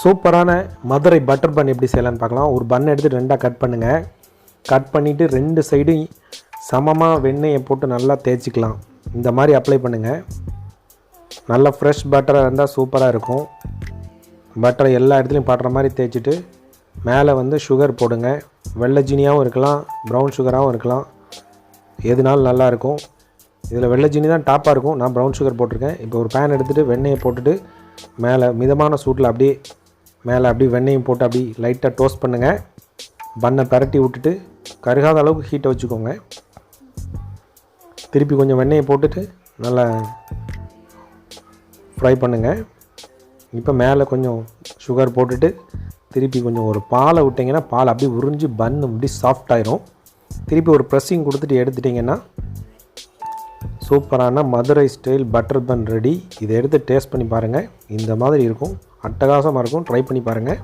சூப்பரான Madurai butter bun எப்படி செய்யலாம்னு பார்க்கலாம். ஒரு பன் எடுத்து ரெண்டாக கட் பண்ணுங்கள் கட் பண்ணிவிட்டு ரெண்டு சைடும் சமமாக வெண்ணெயை போட்டு நல்லா தேய்ச்சிக்கலாம். இந்த மாதிரி அப்ளை பண்ணுங்கள் நல்லா ஃப்ரெஷ் பட்டராக இருந்தால் சூப்பராக இருக்கும். பட்டரை எல்லா இடத்துலையும் படுற மாதிரி தேய்ச்சிட்டு மேலே வந்து சுகர் போடுங்க. வெள்ளை ஜீனியாகவும் இருக்கலாம் ப்ரௌன் சுகராகவும் இருக்கலாம். எதுனாலும் நல்லாயிருக்கும் இதில் வெள்ளை ஜீனி தான் டாப்பாக இருக்கும். நான் ப்ரௌன் சுகர் போட்டிருக்கேன். இப்போ ஒரு பேன் எடுத்துகிட்டு வெண்ணெயை போட்டுட்டு மேலே மிதமான சூட்டில் அப்படியே மேலே அப்படியே வெண்ணெயும் போட்டு அப்படி லைட்டாக டோஸ்ட் பண்ணுங்கள் பண்ணை பரட்டி விட்டுட்டு கருகாத அளவுக்கு ஹீட்டை வச்சுக்கோங்க. திருப்பி கொஞ்சம் வெண்ணெயை போட்டுட்டு நல்லா ஃப்ரை பண்ணுங்கள் இப்போ மேலே கொஞ்சம் சுகர் போட்டுட்டு திருப்பி கொஞ்சம் ஒரு பாலை விட்டிங்கன்னா பால் அப்படியே உறிஞ்சி பன் அப்படி சாஃப்ட் ஆயிரும். திருப்பி ஒரு ப்ரெஸ்ஸிங் கொடுத்துட்டு எடுத்துட்டிங்கன்னா சூப்பரான Madurai style butter bun ready இதை எடுத்து டேஸ்ட் பண்ணி பாருங்கள் இந்த மாதிரி இருக்கும். அட்டகாசமாக இருக்கும். ட்ரை பண்ணி பாருங்கள்